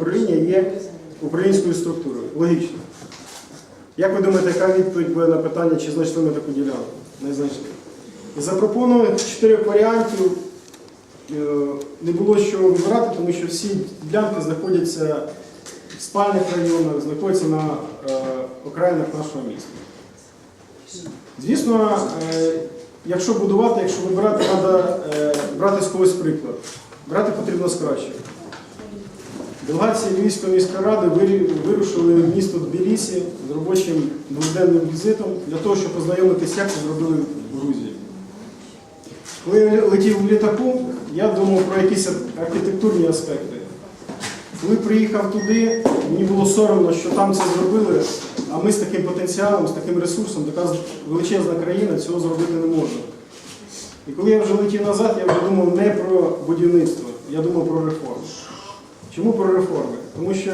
управління є українською структурою. Логічно. Як ви думаєте, яка відповідь буде на питання, чи знайшли ми таку ділянку? Не знайшли. І запропоную чотирьох варіантів. Е, Не було що вибирати, тому що всі ділянки знаходяться в спальних районах, знаходяться на е, окраїнах нашого міста. Звісно, е, якщо будувати, якщо вибирати, треба брати з когось приклад. Брати потрібно з кращих. Делегації Львівської міської ради вирушили в місто Тбілісі з робочим дводенним візитом для того, щоб познайомитися, як це зробили в Грузії. Коли я летів в літаку, я думав про якісь архітектурні аспекти. Коли приїхав туди, мені було соромно, що там це зробили, а ми з таким потенціалом, з таким ресурсом, така величезна країна цього зробити не може. І коли я вже летів назад, я вже думав не про будівництво, я думав про реформи. Чому про реформи? Тому що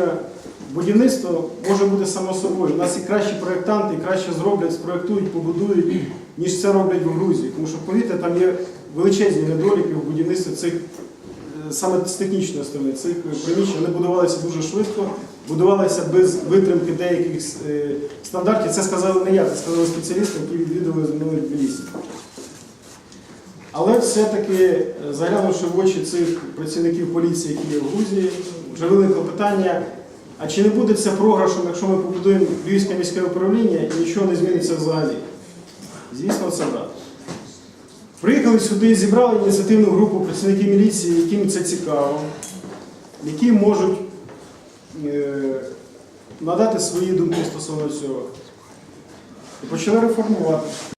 будівництво може бути само собою. У нас і кращі проєктанти, і краще зроблять, спроєктують, побудують, ніж це роблять в Грузії. Тому що, повірте, там є величезні недоліки в будівництві цих, е, саме з технічної сторони, цих приміщень. Вони будувалися дуже швидко, будувалися без витримки деяких е, стандартів. Це сказали не я, це сказали спеціалісти, які відвідували зі мною Тбілісі. Але все-таки, е, заглянувши в очі цих працівників поліції, які є в Грузії, вже виникло питання, а чи не буде це програшом, якщо ми побудуємо Львівське міське управління і нічого не зміниться взагалі? Звісно, це так. Приїхали сюди, зібрали ініціативну групу працівників міліції, яким це цікаво, які можуть е, надати свої думки стосовно цього. І почали реформувати.